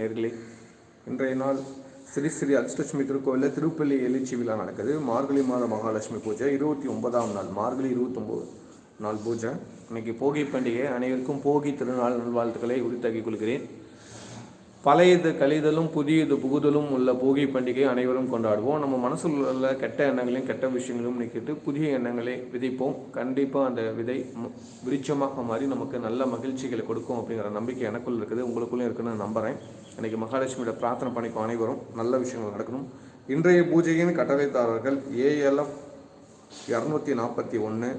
நேர்களே. இன்றைய நாள் ஸ்ரீ ஸ்ரீ அஷ்டலட்சுமி திருக்கோவிலில் திருப்பள்ளி எழுச்சி விழா நடக்குது. மார்கழி மாத மகாலட்சுமி பூஜை. இருபத்தி ஒன்பதாம் நாள். மார்கழி இருபத்தொம்போது நாள் பூஜை. இன்னைக்கு போகி பண்டிகை. அனைவருக்கும் போகி திருநாள் நல்வாழ்த்துக்களை உரித்தாக்கிக் கொள்கிறேன். பழையது கழிதலும் புதியது புகுதலும் உள்ள போகி பண்டிகை அனைவரும் கொண்டாடுவோம். நம்ம மனசில் உள்ள கெட்ட எண்ணங்களையும் கெட்ட விஷயங்களையும் நிற்கிட்டு புதிய எண்ணங்களை விதைப்போம். கண்டிப்பாக அந்த விதை ம- விருட்சமாக மாறி நமக்கு நல்ல மகிழ்ச்சிகளை கொடுக்கும் அப்படிங்கிற நம்பிக்கை எனக்குள்ள இருக்குது. உங்களுக்குள்ளே இருக்குன்னு நான் நம்புகிறேன் இன்றைக்கி மகாலட்சுமியோட பிரார்த்தனை பண்ணிக்கும் அனைவரும் நல்ல விஷயங்கள் நடக்கணும். இன்றைய பூஜையின் கட்டளைதாரர்கள் ஏஎல்எஃப் இரநூத்தி நாற்பத்தி ஒன்று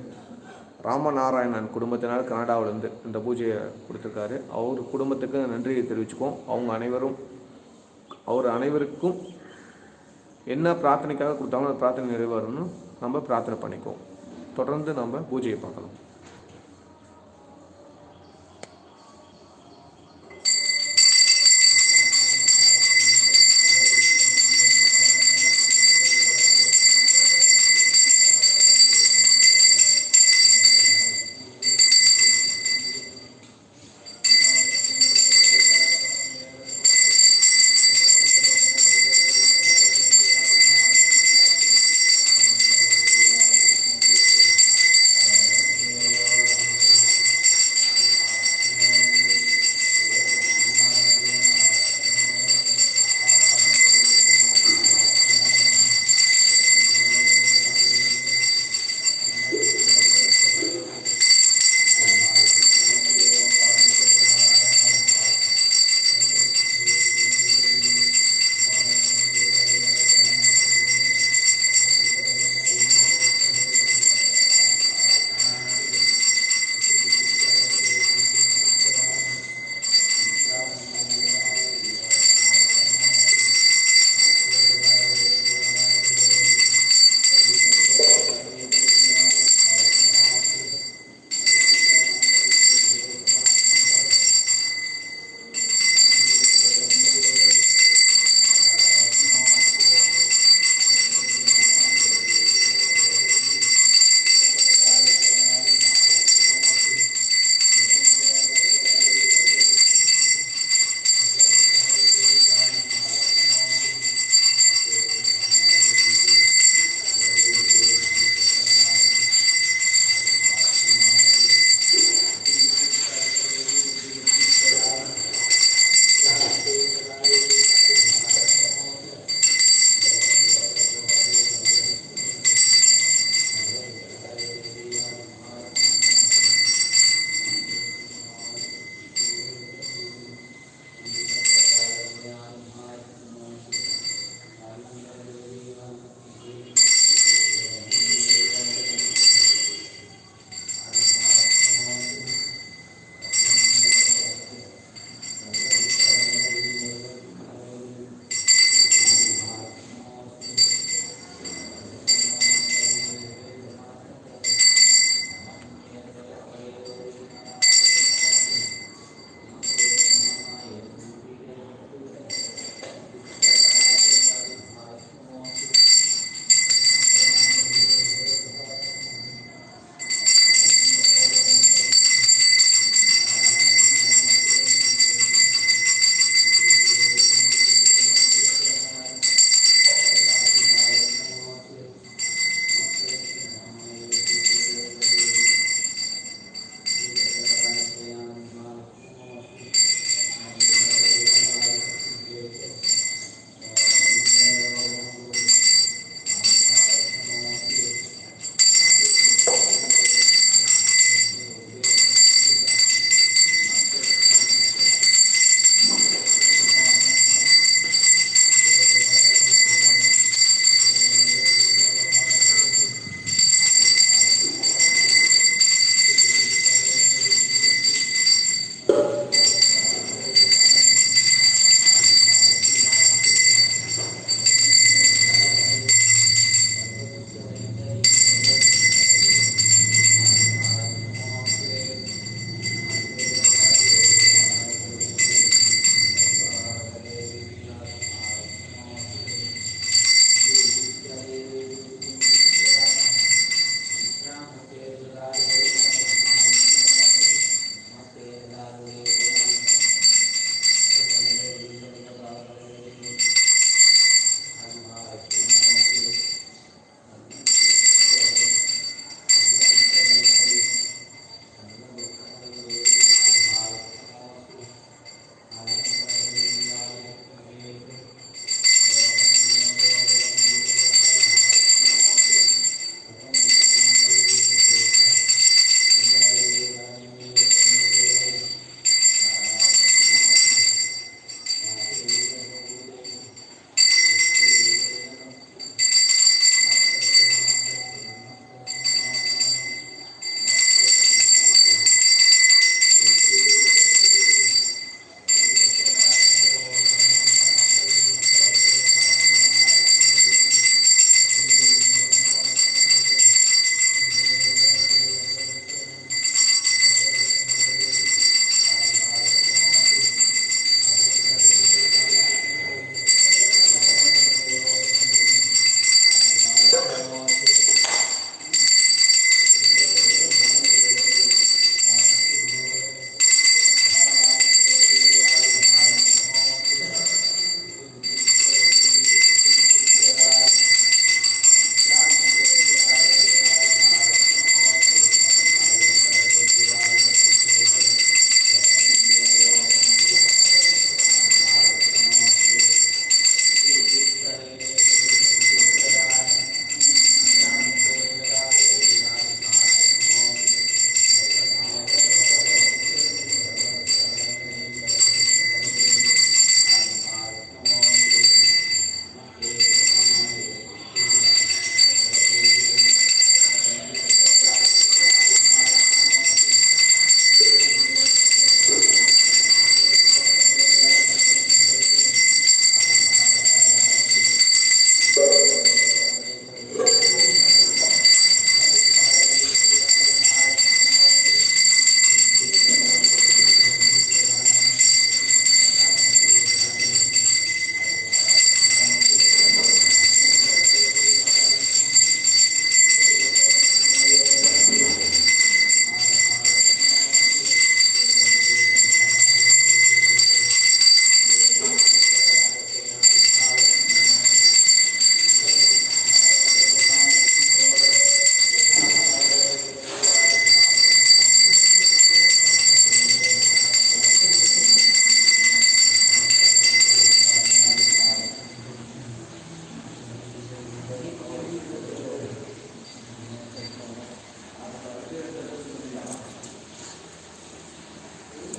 ராமநாராயணன் குடும்பத்தினால் கனடாவிலேருந்து இந்த பூஜையை கொடுத்துருக்காரு. அவர் குடும்பத்துக்கு நன்றியை தெரிவிச்சுக்கோம் அவங்க அனைவரும் அவர் அனைவருக்கும் என்ன பிரார்த்தனைக்காக கொடுத்தாலும் அந்த பிரார்த்தனை நிறைவேறணும்னு நம்ம பிரார்த்தனை பண்ணிக்குவோம். தொடர்ந்து நம்ம பூஜையை பார்க்கலாம்.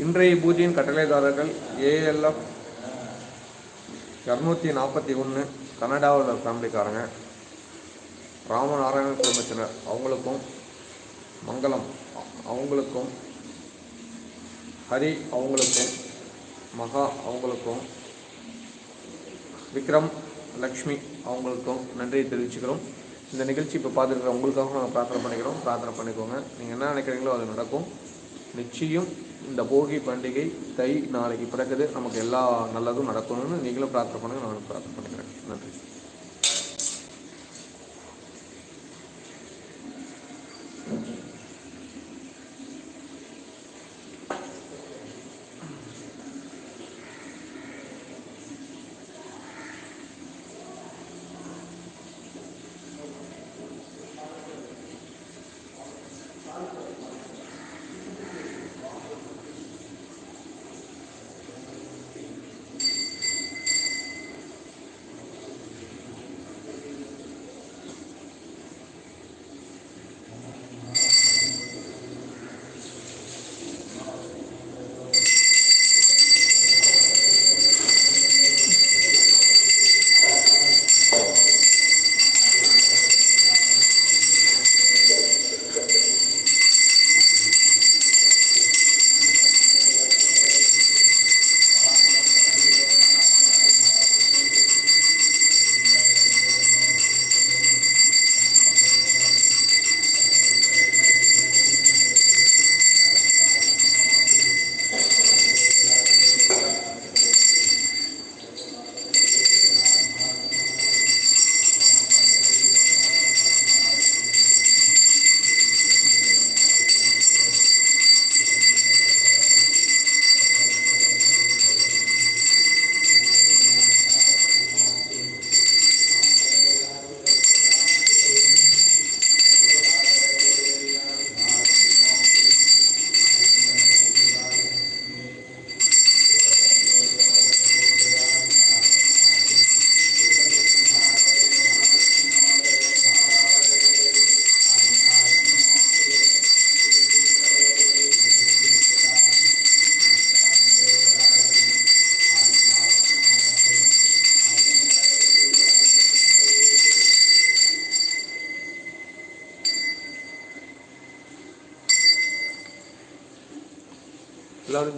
இன்றைய பூஜையின் கட்டளைதாரர்கள் ஏஎல்எஃப் இரநூத்தி நாற்பத்தி ஒன்று கனடாவில் உள்ள ஃபேமிலிக்காரங்க. ராமநாராயண குடும்பத்தினர். அவங்களுக்கும் மங்களம். அவங்களுக்கும் ஹரி அவங்களுக்கும் மகா அவங்களுக்கும் விக்ரம் லக்ஷ்மி அவங்களுக்கும் நன்றியை தெரிவிச்சுக்கிறோம். இந்த நிகழ்ச்சி இப்போ பார்த்துருக்குற உங்களுக்காக நாங்கள் பிரார்த்தனை பண்ணிக்கிறோம். பிரார்த்தனை பண்ணிக்கோங்க. நீங்கள் என்ன நினைக்கிறீங்களோ அது நடக்கும். நிச்சயம் இந்த போகி பண்டிகை தை நாளைக்கு பிறகுது நமக்கு எல்லா நல்லதும் நடக்கணும்னு நீங்களும் பிரார்த்தனை பண்ணுங்க நானும் பிரார்த்தனை பண்ணுறேன் நன்றி.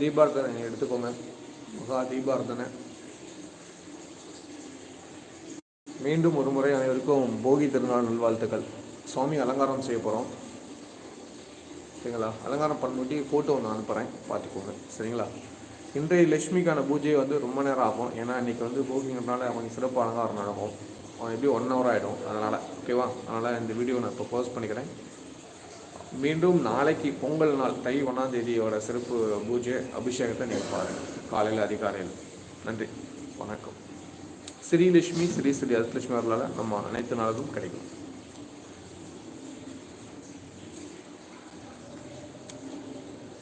தீபார்த்தனை எடுத்துக்கோங்க. மகா தீபார்த்தனை. மீண்டும் ஒரு முறை அனைவருக்கும் போகி திருநாள் நல்வாழ்த்துக்கள். சுவாமி அலங்காரம் செய்ய போகிறோம் சரிங்களா? அலங்காரம் பண்ணிட்டு ஃபோட்டோ ஒன்று அனுப்புகிறேன் பார்த்துக்கோங்க. சரிங்களா? இன்றைய லட்சுமிக்கான பூஜை வந்து ரொம்ப நேரம் ஆகும். ஏன்னா இன்றைக்கி வந்து போகிங்கிறதுனால கொஞ்சம் சிறப்பு அலங்காரம் நடக்கும். அவன் எப்படி ஒன் ஹவர் ஆகிடும் அதனால் ஓகேவா அதனால் இந்த வீடியோ நான் இப்போ போஸ்ட் பண்ணிக்கிறேன். மீண்டும் நாளைக்கு பொங்கல் நாள் தை ஒன்றாம் தேதியோட சிறப்பு பூஜை அபிஷேகத்தை நீங்கள் பாருங்கள் காலையில் அதிகாலையில். நன்றி. வணக்கம். ஸ்ரீலட்சுமி ஸ்ரீ ஸ்ரீ அதிலட்சுமி அவர்களால் நம்ம அனைத்து நாளும் கிடைக்கும்.